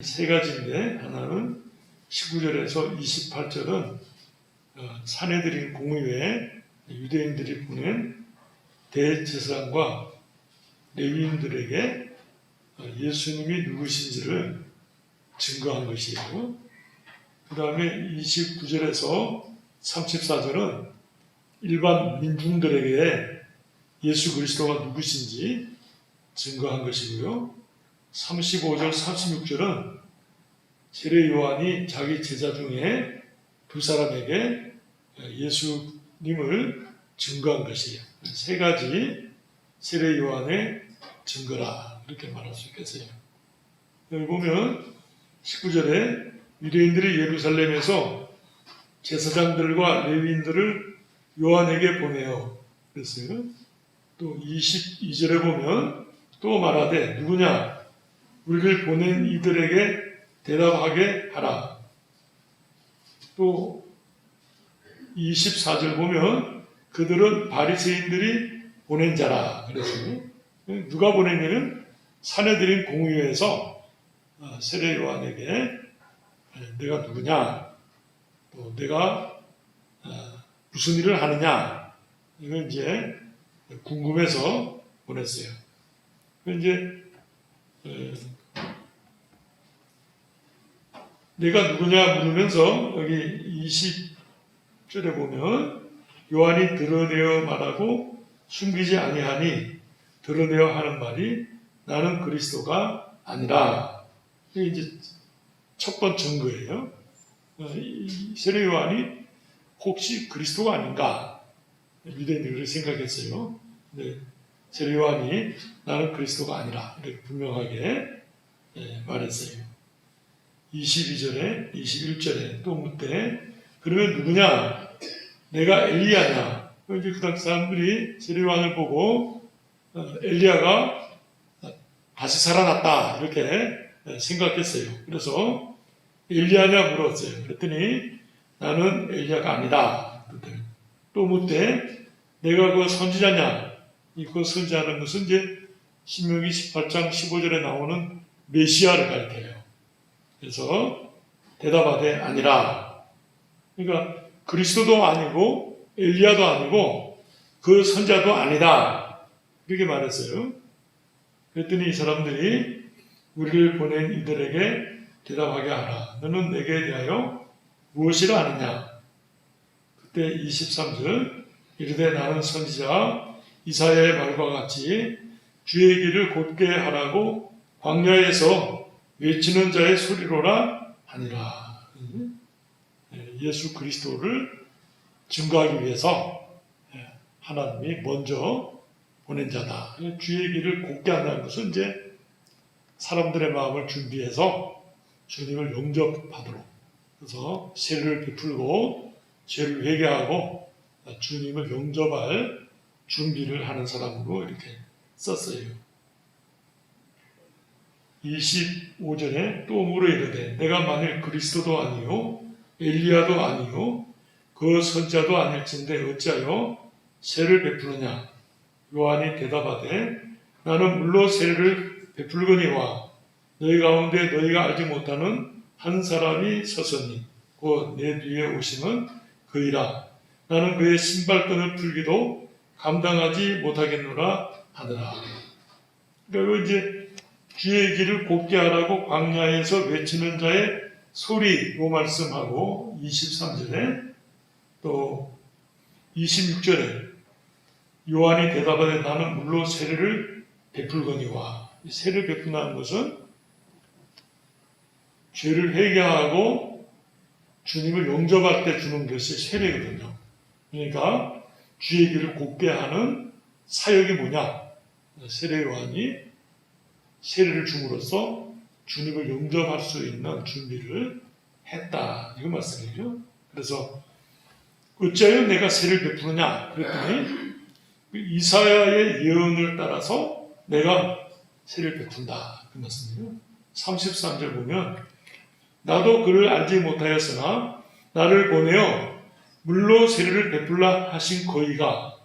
세 가지인데 하나는 19절에서 28절은 어, 사내들인 공의회에 유대인들이 보낸 대제사장과 레위인들에게 어, 예수님이 누구신지를 증거한 것이에요. 그 다음에 29절에서 34절은 일반 민중들에게 예수 그리스도가 누구신지 증거한 것이고요. 35절, 36절은 세례 요한이 자기 제자 중에 두 사람에게 예수님을 증거한 것이에요. 세 가지 세례 요한의 증거라 이렇게 말할 수 있겠어요. 여기 보면 19절에 유대인들이 예루살렘에서 제사장들과 레위인들을 요한에게 보내요. 그랬어요. 또 22절에 보면 또 말하되 누구냐 우리를 보낸 이들에게 대답하게 하라. 또 24절 보면 그들은 바리새인들이 보낸 자라 그랬어요. 누가 보냈냐면 사내들인 공의회에서 어, 세례 요한에게 내가 누구냐, 또 내가 어, 무슨 일을 하느냐 이걸 이제 궁금해서 보냈어요. 이제 어, 내가 누구냐 물으면서 여기 20절에 보면 요한이 드러내어 말하고 숨기지 아니하니 드러내어 하는 말이 나는 그리스도가 아니라 이게 이제 첫 번째 증거예요. 어, 이 세례 요한이 혹시 그리스도가 아닌가 유대인들이 생각했어요. 세례 요한이 나는 그리스도가 아니라 이렇게 분명하게 예, 말했어요. 22절에 21절에 또 묻되 그러면 누구냐? 내가 엘리야냐? 이제 그 당시 사람들이 세례 요한을 보고 어, 엘리야가 다시 살아났다 이렇게 생각했어요. 그래서 엘리야냐 물었어요. 그랬더니 나는 엘리야가 아니다. 또 묻되 내가 그 선지자냐? 이그 선지자는 것은 이제 신명기 18장 15절에 나오는 메시아를 가리켜요. 그래서 대답하되 아니라 그러니까 그리스도도 아니고 엘리야도 아니고 그 선자도 아니다. 이렇게 말했어요. 그랬더니 이 사람들이 우리를 보낸 이들에게 대답하게 하라. 너는 내게 대하여 무엇이라 하느냐? 그때 23절 이르되 나는 선지자 이사야의 말과 같이 주의 길을 곧게 하라고 광야에서 외치는 자의 소리로라 하니라. 예수 그리스도를 증거하기 위해서 하나님이 먼저 보낸 자다. 주의 길을 곱게 한다는 것은 이제 사람들의 마음을 준비해서 주님을 영접하도록 그래서 세를 베풀고 죄를 회개하고 주님을 영접할 준비를 하는 사람으로 이렇게 썼어요. 25절에 또 물어 이르되 내가 만일 그리스도도 아니요 엘리야도 아니요 그 선자도 아닐진데 어찌하여 세를 베푸느냐 요한이 대답하되 나는 물로 세를 베풀거니와 너희 가운데 너희가 알지 못하는 한 사람이 서서니 곧 내 뒤에 오시는 그이라 나는 그의 신발끈을 풀기도 감당하지 못하겠노라 하더라. 그리고 이제 주의 길을 곱게 하라고 광야에서 외치는 자의 소리로 말씀하고 23절에 또 26절에 요한이 대답하되 나는 물로 세례를 베풀거니와 이 세를 베푼다는 것은 죄를 회개하고 주님을 영접할 때 주는 것이 세례거든요. 그러니까 주의 길을 곱게 하는 사역이 뭐냐? 세례 요한이 세례를 줌으로써 주님을 영접할 수 있는 준비를 했다. 이거 말씀이죠. 그래서 어찌하여 내가 세를 베푸느냐? 그랬더니 이사야의 예언을 따라서 내가 세를 베푼다. 그 말씀이에요. 33절 보면 나도 그를 알지 못하였으나 나를 보내어 물로 세례를 베풀라 하신 거이가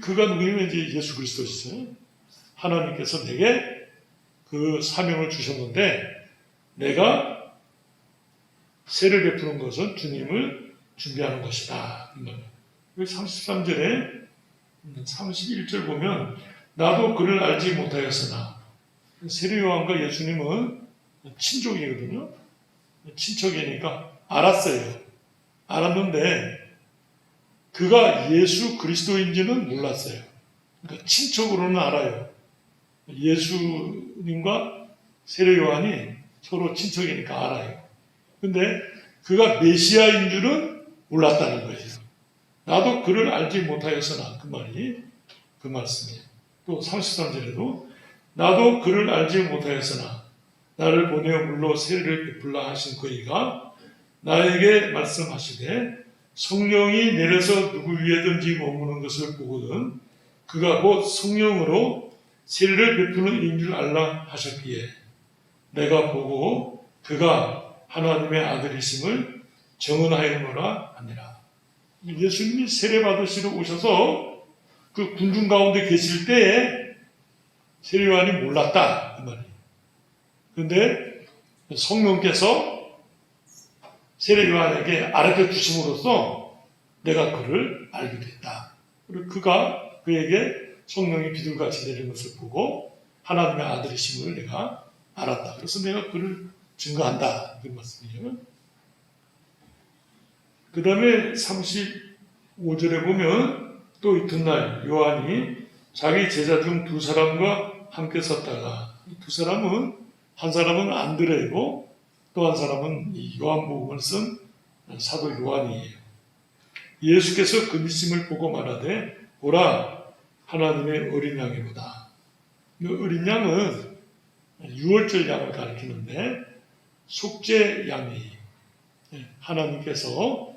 그가 누구냐면 이제 예수 그리스도시죠. 하나님께서 내게 그 사명을 주셨는데 내가 세를 베푸는 것은 주님을 준비하는 것이다. 33절에 31절 보면 나도 그를 알지 못하였으나 세례 요한과 예수님은 친족이거든요. 친척이니까 알았어요. 알았는데 그가 예수 그리스도인지는 몰랐어요. 그러니까 친척으로는 알아요. 예수님과 세례 요한이 서로 친척이니까 알아요. 근데 그가 메시아인 줄은 몰랐다는 거예요. 나도 그를 알지 못하였으나 그 말이 그 말씀이에요. 또 33절에도 나도 그를 알지 못하였으나 나를 보내어 물로 세례를 베풀라 하신 그이가 나에게 말씀하시되 성령이 내려서 누구 위에든지 머무는 것을 보거든 그가 곧 성령으로 세례를 베푸는 인 줄 알라 하셨기에 내가 보고 그가 하나님의 아들이심을 정언하였노라 하니라. 예수님이 세례 받으시러 오셔서 그 군중 가운데 계실 때에 세례요한이 몰랐다 그 말이에요. 그런데 성령께서 세례요한에게 알려 주심으로써 내가 그를 알게 됐다. 그리고 그가 그에게 성령이 비둘같이 내리는 것을 보고 하나님의 아들이심을 내가 알았다. 그래서 내가 그를 증거한다. 그 말씀이에요. 그 다음에 35절에 보면 또 이튿날 요한이 자기 제자 중 두 사람과 함께 섰다가 이두 사람은 한 사람은 안드레이고 또 한 사람은 이 요한복음을 쓴 사도 요한이에요. 예수께서 그 믿음을 보고 말하되 보라 하나님의 어린 양이로다. 이 어린 양은 유월절 양을 가리키는데 속죄 양이 하나님께서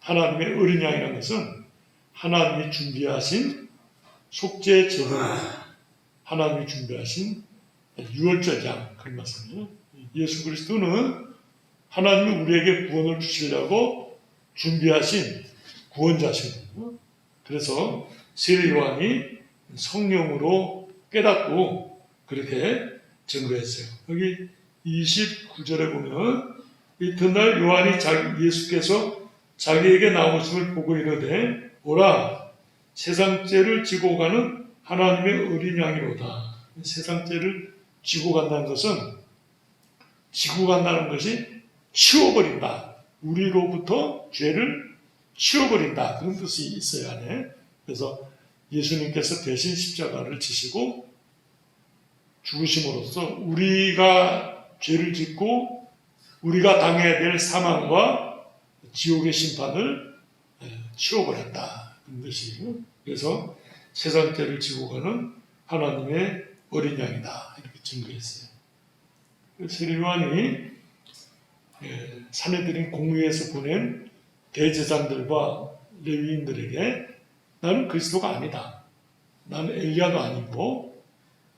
하나님의 어린 양이라는 것은 하나님이 준비하신 속죄 제도 하나님이 준비하신 유월절 양 그런 말씀이에요. 예수 그리스도는 하나님이 우리에게 구원을 주시려고 준비하신 구원자시거든요. 그래서 세례 요한이 성령으로 깨닫고 그렇게 증거했어요. 여기 29절에 보면 이튿날 요한이 자기, 예수께서 자기에게 나오심을 보고 이르되 오라 세상죄를 지고 가는 하나님의 어린 양이로다. 세상죄를 지고 간다는 것은 지고 간다는 것이 치워버린다. 우리로부터 죄를 치워버린다. 그런 뜻이 있어야 해. 그래서 예수님께서 대신 십자가를 지시고 죽으심으로써 우리가 죄를 짓고 우리가 당해야 될 사망과 지옥의 심판을 치워버렸다. 뜻이에요. 그래서 세상 죄를 지고 가는 하나님의 어린 양이다. 이렇게 증거했어요. 세례요한이 사내들인 공의에서 보낸 대제장들과 레위인들에게 나는 그리스도가 아니다. 나는 엘리야도 아니고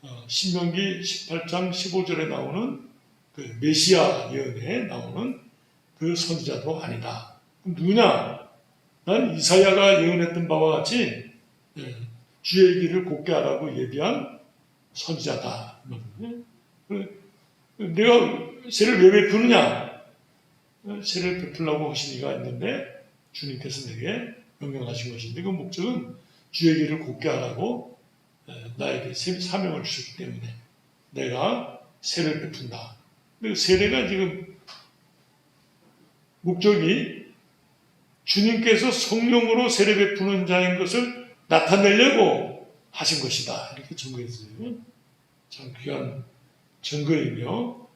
어, 신명기 18장 15절에 나오는 그 메시아 예언에 나오는 그 선지자도 아니다. 누구냐? 난 이사야가 예언했던 바와 같이 예, 주의 길을 곱게 하라고 예비한 선지자다. 내가 세를 왜 베푸느냐? 세를 베풀라고 하신 이가 있는데 주님께서 내게 명령하신 것인데 그 목적은 주의 길을 곱게 하라고 나에게 사명을 주셨기 때문에 내가 세를 베푼다. 근데 세례가 지금 목적이 주님께서 성령으로 세례 베푸는 자인 것을 나타내려고 하신 것이다. 이렇게 증거했어요. 참 귀한 증거이며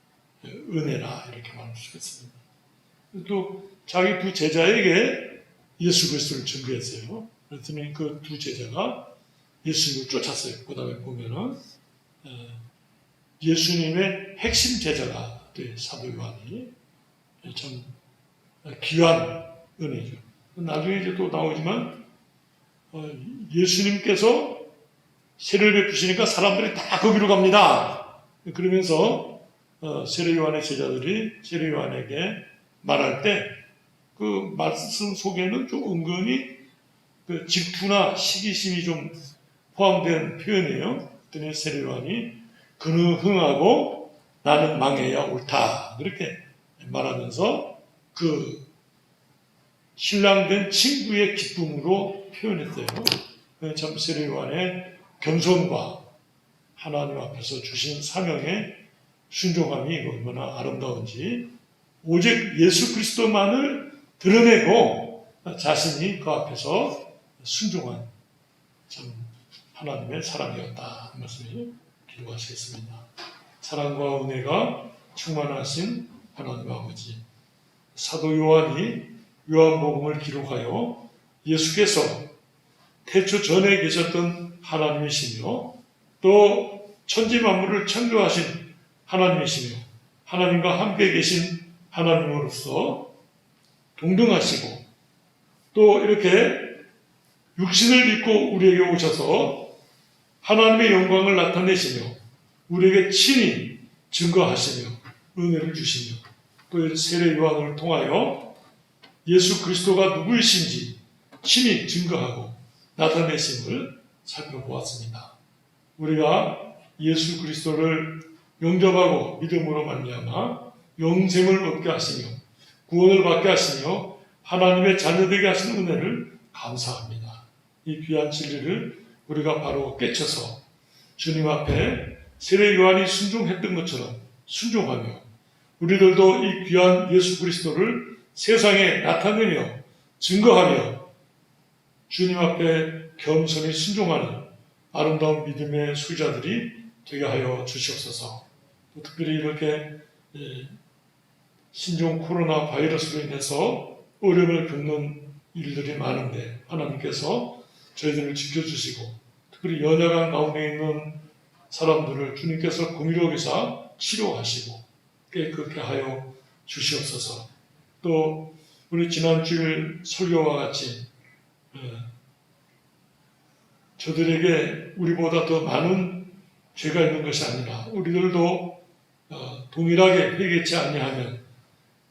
은혜라 이렇게 말할 수 있습니다. 또 자기 두 제자에게 예수 그리스도를 증거했어요. 그랬더니 그 두 제자가 예수님을 쫓았어요. 그 다음에 보면은 예수님의 핵심 제자가 돼 사도 요한이 참 귀한 은혜죠. 나중에 이제 또 나오지만 어, 예수님께서 세례를 베푸시니까 사람들이 다 거기로 갑니다. 그러면서 어, 세례 요한의 제자들이 세례 요한에게 말할 때 그 말씀 속에는 좀 은근히 그 질투나 시기심이 좀 포함된 표현이에요. 그랬더니 세례 요한이 그는 흥하고 나는 망해야 옳다. 그렇게 말하면서 그 신랑된 친구의 기쁨으로 표현했어요. 그참 세례요한의 겸손과 하나님 앞에서 주신 사명의 순종함이 얼마나 아름다운지 오직 예수 그리스도만을 드러내고 자신이 그 앞에서 순종한 참 하나님의 사랑이었다. 이 말씀을 기록하시겠습니다. 사랑과 은혜가 충만하신 하나님 아버지 사도 요한이 요한복음을 기록하여 예수께서 태초 전에 계셨던 하나님이시며 또 천지 만물을 창조하신 하나님이시며 하나님과 함께 계신 하나님으로서 동등하시고 또 이렇게 육신을 입고 우리에게 오셔서 하나님의 영광을 나타내시며 우리에게 친히 증거하시며 은혜를 주시며 또 세례 요한을 통하여 예수 그리스도가 누구이신지 친히 증거하고 나타내심을 살펴보았습니다. 우리가 예수 그리스도를 영접하고 믿음으로 말미암아 영생을 얻게 하시며 구원을 받게 하시며 하나님의 자녀되게 하신 은혜를 감사합니다. 이 귀한 진리를 우리가 바로 깨쳐서 주님 앞에 세례 요한이 순종했던 것처럼 순종하며 우리들도 이 귀한 예수 그리스도를 세상에 나타내며 증거하며 주님 앞에 겸손히 순종하는 아름다운 믿음의 수자들이 되게 하여 주시옵소서. 또 특별히 이렇게 예, 신종 코로나 바이러스로 인해서 어려움을 겪는 일들이 많은데 하나님께서 저희들을 지켜주시고 특별히 연약한 가운데 있는 사람들을 주님께서 공의로기사 치료하시고 깨끗게 하여 주시옵소서. 또 우리 지난 주일 설교와 같이 예, 저들에게 우리보다 더 많은 죄가 있는 것이 아니라 우리들도 어, 동일하게 회개치 아니하면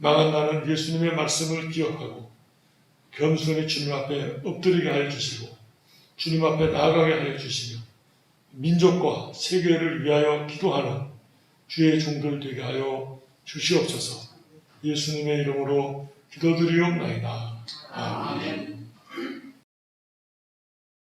망한 나는 예수님의 말씀을 기억하고 겸손히 주님 앞에 엎드리게 하여 주시고 주님 앞에 나아가게 하여 주시며 민족과 세계를 위하여 기도하는 주의 종들 되게 하여 주시옵소서 예수님의 이름으로 기도드리옵나이다. 아멘.